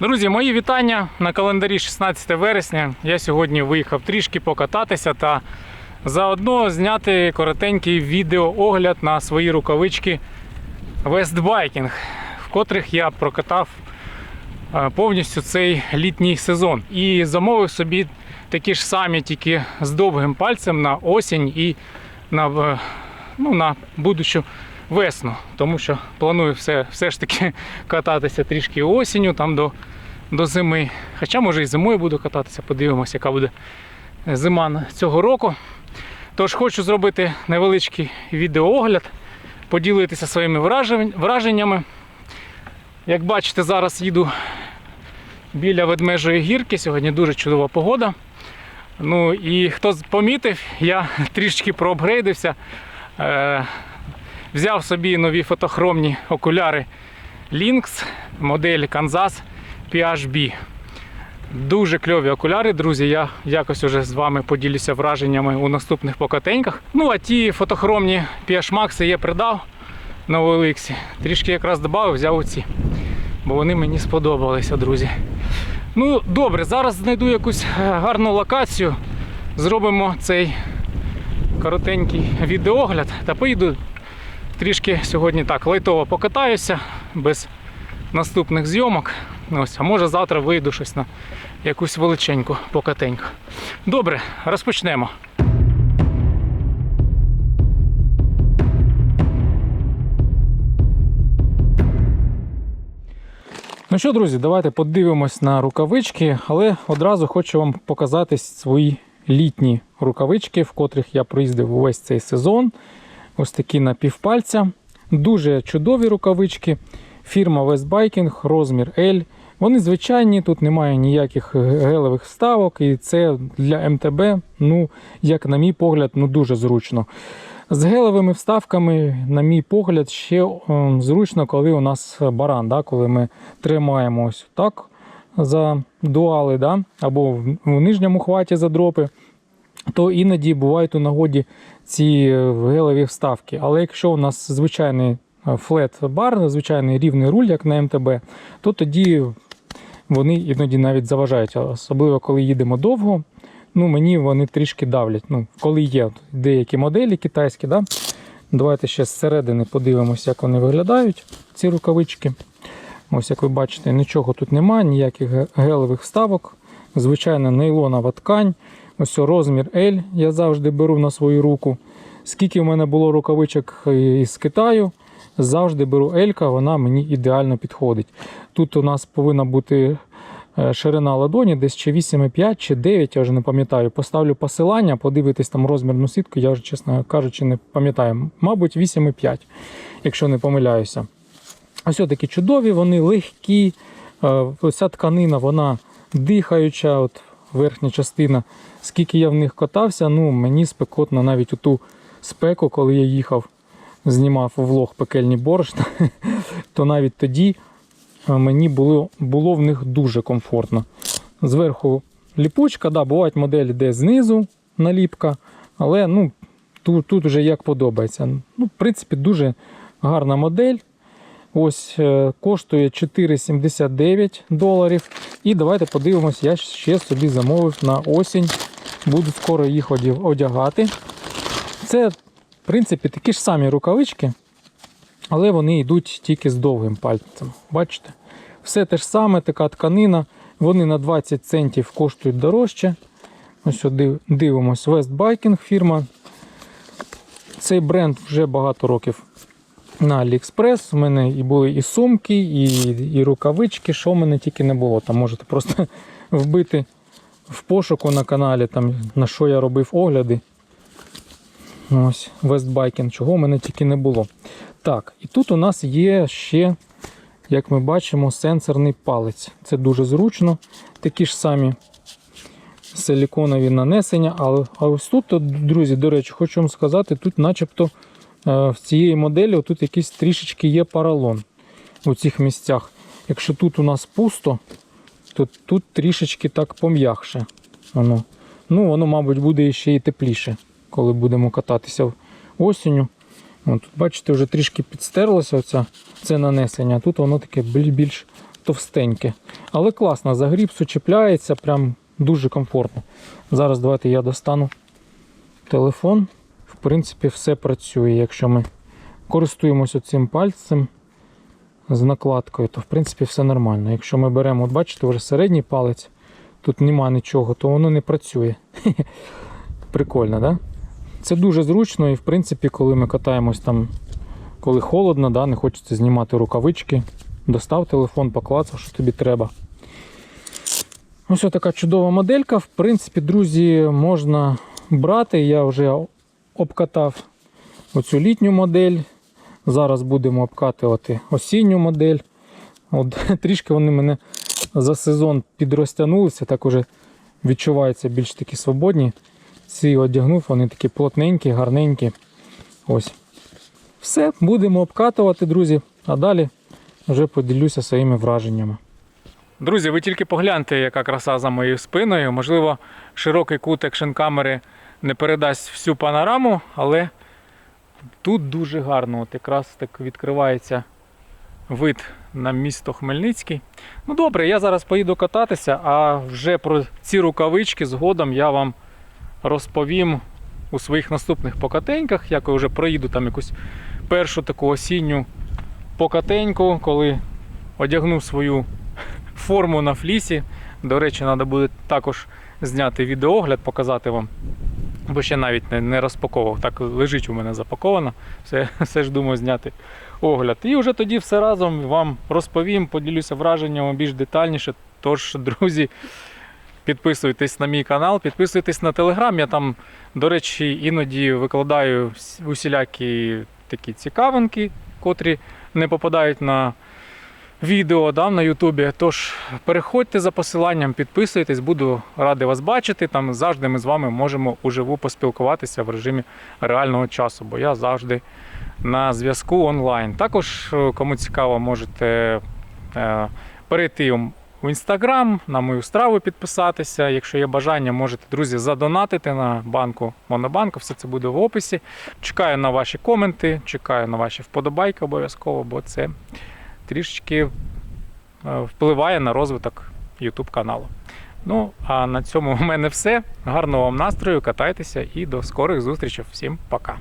Друзі, мої вітання на календарі 16 вересня. Я сьогодні виїхав трішки покататися та заодно зняти коротенький відеоогляд на свої рукавички Westbiking, в котрих я прокатав е, повністю цей літній сезон. І замовив собі такі ж самі, тільки з довгим пальцем на осінь і на, ну, на будущу весну. Тому що планую все, все ж таки кататися трішки осінню, там до, до зими. Хоча, може, і зимою буду кататися, подивимося, яка буде зима цього року. Тож хочу зробити невеличкий відеоогляд, поділитися своїми враженнями. Як бачите, зараз їду біля ведмежої гірки. Сьогодні дуже чудова погода. Ну і хто помітив, я трішки проапгрейдився. Взяв собі нові фотохромні окуляри Lynx, модель Kansas PHB. Дуже кльові окуляри, друзі. Я якось уже з вами поділюся враженнями у наступних покатеньках. Ну, а ті фотохромні PH Max я придав на OLX. Трішки якраз додав, взяв оці. Бо вони мені сподобалися, друзі. Ну, добре, зараз знайду якусь е, гарну локацію. Зробимо цей коротенький відеогляд та поїду трішки сьогодні так лайтово покатаюся без наступних зйомок. Ось, а може завтра вийду щось на якусь величеньку покатеньку. Добре, розпочнемо. Ну що, друзі, давайте подивимось на рукавички, але одразу хочу вам показати свої літні рукавички, в котрих я проїздив увесь цей сезон. Ось такі на півпальця. Дуже чудові рукавички. Фірма Westbiking, розмір L. Вони звичайні, тут немає ніяких гелевих вставок, і це для МТБ, ну, як на мій погляд, ну дуже зручно. З гелевими вставками, на мій погляд, ще е, зручно, коли у нас баран, да, коли ми тримаємо ось так за дуали, да, або в, в нижньому хваті за дропи, то іноді бувають у нагоді ці е, гелеві вставки. Але якщо у нас звичайний флет бар, звичайний рівний руль, як на МТБ, то тоді вони іноді навіть заважають, особливо коли їдемо довго. Ну, мені вони трішки давлять. Ну, коли є деякі моделі китайські, да? давайте ще зсередини подивимося, як вони виглядають, ці рукавички. Ось, як ви бачите, нічого тут немає, ніяких ге- гелевих вставок. Звичайна нейлонова ткань. Ось розмір L я завжди беру на свою руку. Скільки в мене було рукавичок е, із Китаю, завжди беру L, вона мені ідеально підходить. Тут у нас повинна бути е, ширина ладоні, десь чи 8,5 чи 9, я вже не пам'ятаю. Поставлю посилання, подивитись там розмірну сітку, я вже, чесно кажучи, не пам'ятаю. Мабуть, 8,5, якщо не помиляюся. Ось такі чудові, вони легкі. Е, ця тканина, вона дихаюча, от верхня частина. Скільки я в них катався, ну мені спекотно навіть у ту спеку, коли я їхав, знімав влог пекельні борошна, то навіть тоді е, мені було, було в них дуже комфортно. Зверху ліпучка, да, бувають моделі, де знизу наліпка, але ну, тут, тут вже як подобається. Ну, в принципі, дуже гарна модель. Ось е, коштує 4,79 доларів. І давайте подивимось, я ще собі замовив на осінь. Буду скоро їх одягати. Це, в принципі, такі ж самі рукавички, але вони йдуть тільки з довгим пальцем. Бачите? Все те ж саме, така тканина. Вони на 20 центів коштують дорожче. Ось дивимось. Westbiking фірма. Цей бренд вже багато років на AliExpress. У мене і були і сумки, і, і рукавички, що в мене тільки не було. Там можете просто вбити в пошуку на каналі, там, на що я робив огляди. Ось, Westbiking, чого в мене тільки не було. Так, і тут у нас є ще, як ми бачимо, сенсорний палець. Це дуже зручно. Такі ж самі силіконові нанесення. Але а ось тут, друзі, до речі, хочу вам сказати, тут начебто в цієї моделі тут якийсь трішечки є поролон у цих місцях. Якщо тут у нас пусто, то тут трішечки так пом'якше. Воно. Ну, воно, мабуть, буде ще і тепліше, коли будемо кататися осінню. От, тут, бачите, вже трішки підстерлося оця, це нанесення, тут воно таке більш товстеньке. Але класно, за гріпсу чіпляється, прям дуже комфортно. Зараз давайте я достану телефон. В принципі, все працює. Якщо ми користуємося цим пальцем з накладкою, то в принципі все нормально. Якщо ми беремо, от бачите, вже середній палець, тут нема нічого, то воно не працює. Прикольно, да? Це дуже зручно і в принципі, коли ми катаємось там, коли холодно, да, не хочеться знімати рукавички, достав телефон, поклацав, що тобі треба. Ось така чудова моделька. В принципі, друзі, можна брати. Я вже обкатав оцю літню модель. Зараз будемо обкатувати осінню модель. От, трішки вони мене за сезон підрозтягнулися, так уже відчуваються більш такі свободні. Ці одягнув, вони такі плотненькі, гарненькі. Ось. Все, будемо обкатувати, друзі, а далі вже поділюся своїми враженнями. Друзі, ви тільки погляньте, яка краса за моєю спиною. Можливо, широкий кут екшн камери не передасть всю панораму, але тут дуже гарно. От якраз так відкривається вид на місто Хмельницький. Ну добре, я зараз поїду кататися, а вже про ці рукавички згодом я вам розповім у своїх наступних покатеньках, як я вже проїду там якусь першу таку осінню покатеньку, коли одягну свою форму на флісі. До речі, треба буде також зняти відеоогляд, показати вам. Бо ще навіть не, не розпаковував. Так лежить у мене запаковано. Все, все ж думаю зняти огляд. І вже тоді все разом вам розповім, поділюся враженнями більш детальніше. Тож, друзі, підписуйтесь на мій канал, підписуйтесь на телеграм. Я там, до речі, іноді викладаю усілякі такі цікавинки, котрі не попадають на відео да, на Ютубі. Тож переходьте за посиланням, підписуйтесь, буду радий вас бачити. Там завжди ми з вами можемо уживу поспілкуватися в режимі реального часу, бо я завжди на зв'язку онлайн. Також, е, кому цікаво, можете е, перейти в інстаграм, на мою страву підписатися. Якщо є бажання, можете, друзі, задонатити на банку Монобанку. Все це буде в описі. Чекаю на ваші коменти, чекаю на ваші вподобайки обов'язково, бо це трішечки е, впливає на розвиток YouTube каналу. Ну, а на цьому у мене все. Гарного вам настрою, катайтеся і до скорих зустрічей. Всім пока.